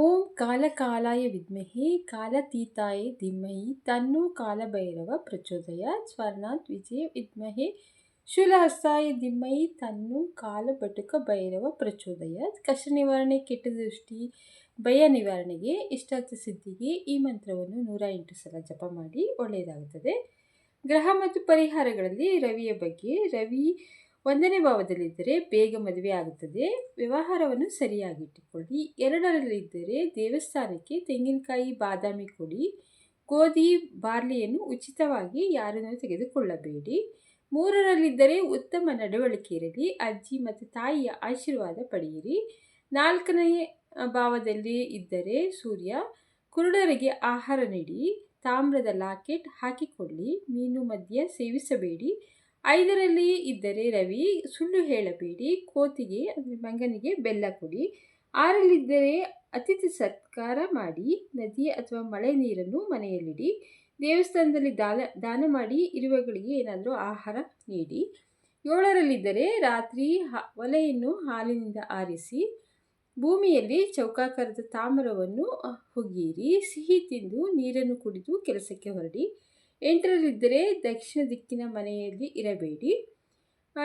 ಓಂ ಕಾಲಕಾಲಾಯ ವಿದ್ಮಹೆ, ಕಾಲತೀತಾಯ ತನ್ನು ತನ್ನೋ ಕಾಲಭೈರವ ಪ್ರಚೋದಯ ಸ್ವರ್ಣಾತ್ ವಿಜಯ ವಿದ್ಮಹೆ. ಶೂಲಹಸ್ತಾಯ ತನ್ನು ತನ್ನೋ ಕಾಲಭಟುಕ ಭೈರವ ಪ್ರಚೋದಯ. ಕಷ್ಟ ನಿವಾರಣೆ, ಕೆಟ್ಟ ದೃಷ್ಟಿ, ಭಯ ನಿವಾರಣೆಗೆ, ಇಷ್ಟಾರ್ಥ ಸಿದ್ಧಿಗೆ ಈ ಮಂತ್ರವನ್ನು ನೂರ ಎಂಟು ಸಲ ಜಪ ಮಾಡಿ ಒಳ್ಳೆಯದಾಗುತ್ತದೆ. ಗ್ರಹ ಮತ್ತು ಪರಿಹಾರಗಳಲ್ಲಿ ರವಿಯ ಬಗ್ಗೆ, ರವಿ ಒಂದನೇ ಭಾವದಲ್ಲಿದ್ದರೆ ಬೇಗ ಮದುವೆ ಆಗುತ್ತದೆ. ವ್ಯವಹಾರವನ್ನು ಸರಿಯಾಗಿಟ್ಟುಕೊಳ್ಳಿ ಎರಡರಲ್ಲಿದ್ದರೆ ದೇವಸ್ಥಾನಕ್ಕೆ ತೆಂಗಿನಕಾಯಿ, ಬಾದಾಮಿ ಕೊಡಿ. ಗೋಧಿ, ಬಾರ್ಲಿಯನ್ನು ಉಚಿತವಾಗಿ ಯಾರನ್ನು ತೆಗೆದುಕೊಳ್ಳಬೇಡಿ. ಮೂರರಲ್ಲಿದ್ದರೆ ಉತ್ತಮ ನಡವಳಿಕೆ ಇರಲಿ. ಅಜ್ಜಿ ಮತ್ತು ತಾಯಿಯ ಆಶೀರ್ವಾದ ಪಡೆಯಿರಿ. ನಾಲ್ಕನೇ ಭಾವದಲ್ಲಿ ಇದ್ದರೆ ಸೂರ್ಯ, ಕುರುಡರಿಗೆ ಆಹಾರ ನೀಡಿ. ತಾಮ್ರದ ಲಾಕೆಟ್ ಹಾಕಿಕೊಳ್ಳಿ. ಮೀನು ಮದ್ಯ ಸೇವಿಸಬೇಡಿ. ಐದರಲ್ಲಿ ಇದ್ದರೆ ರವಿ, ಸುಳ್ಳು ಹೇಳಬೇಡಿ, ಕೋತಿಗೆ ಅಂದರೆ ಮಂಗನಿಗೆ ಬೆಲ್ಲ ಕೊಡಿ. ಆರಲ್ಲಿದ್ದರೆ ಅತಿಥಿ ಸತ್ಕಾರ ಮಾಡಿ ನದಿ ಅಥವಾ ಮಳೆ ನೀರನ್ನು ಮನೆಯಲ್ಲಿಡಿ. ದೇವಸ್ಥಾನದಲ್ಲಿ ದಾನ ದಾನ ಮಾಡಿ, ಇರುವಗಳಿಗೆ ಏನಾದರೂ ಆಹಾರ ನೀಡಿ. ಏಳರಲ್ಲಿದ್ದರೆ ರಾತ್ರಿ ಒಲೆಯನ್ನು ಹಾಲಿನಿಂದ ಆರಿಸಿ, ಭೂಮಿಯಲ್ಲಿ ಚೌಕಾಕಾರದ ತಾಮ್ರವನ್ನು ಹುಗಿಯಿರಿ. ಸಿಹಿ ತಿಂದು ನೀರನ್ನು ಕುಡಿದು ಕೆಲಸಕ್ಕೆ ಹೊರಡಿ. ಎಂಟರಲ್ಲಿದ್ದರೆ ದಕ್ಷಿಣ ದಿಕ್ಕಿನ ಮನೆಯಲ್ಲಿ ಇರಬೇಡಿ.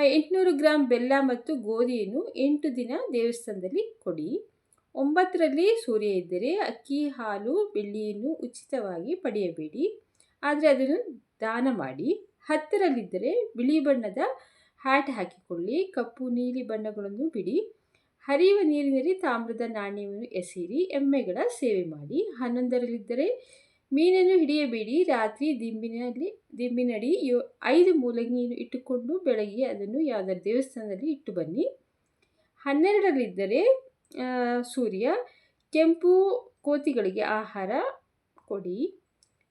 ಎಂಟುನೂರು ಗ್ರಾಂ ಬೆಲ್ಲ ಮತ್ತು ಗೋಧಿಯನ್ನು ಎಂಟು ದಿನ ದೇವಸ್ಥಾನದಲ್ಲಿ ಕೊಡಿ. ಒಂಬತ್ತರಲ್ಲಿ ಸೂರ್ಯ ಇದ್ದರೆ ಅಕ್ಕಿ, ಹಾಲು, ಬೆಳ್ಳಿಯನ್ನು ಉಚಿತವಾಗಿ ಪಡೆಯಬೇಡಿ. ಆದರೆ ಅದನ್ನು ದಾನ ಮಾಡಿ. ಹತ್ತರಲ್ಲಿದ್ದರೆ ಬಿಳಿ ಬಣ್ಣದ ಹ್ಯಾಟ್ ಹಾಕಿಕೊಳ್ಳಿ. ಕಪ್ಪು, ನೀಲಿ ಬಣ್ಣಗಳನ್ನು ಬಿಡಿ. ಹರಿಯುವ ನೀರಿನಲ್ಲಿ ತಾಮ್ರದ ನಾಣ್ಯವನ್ನು ಎಸೆಯಿರಿ. ಎಮ್ಮೆಗಳ ಸೇವೆ ಮಾಡಿ. ಹನ್ನೊಂದರಲ್ಲಿದ್ದರೆ ಮೀನನ್ನು ಹಿಡಿಯಬೇಡಿ. ರಾತ್ರಿ ದಿಂಬಿನಲ್ಲಿ, ದಿಂಬಿನಡಿ ಯೋ, ಐದು ಮೂಲಂಗಿಯನ್ನು ಇಟ್ಟುಕೊಂಡು ಬೆಳಗ್ಗೆ ಅದನ್ನು ಯಾವುದಾದ್ರು ದೇವಸ್ಥಾನದಲ್ಲಿ ಇಟ್ಟು ಬನ್ನಿ. ಹನ್ನೆರಡರಲ್ಲಿದ್ದರೆ ಸೂರ್ಯ ಕೆಂಪು ಕೋತಿಗಳಿಗೆ ಆಹಾರ ಕೊಡಿ.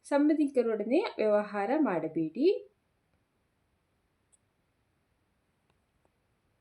ಸಂಬಂಧಿಕರೊಡನೆ ವ್ಯವಹಾರ ಮಾಡಬೇಡಿ.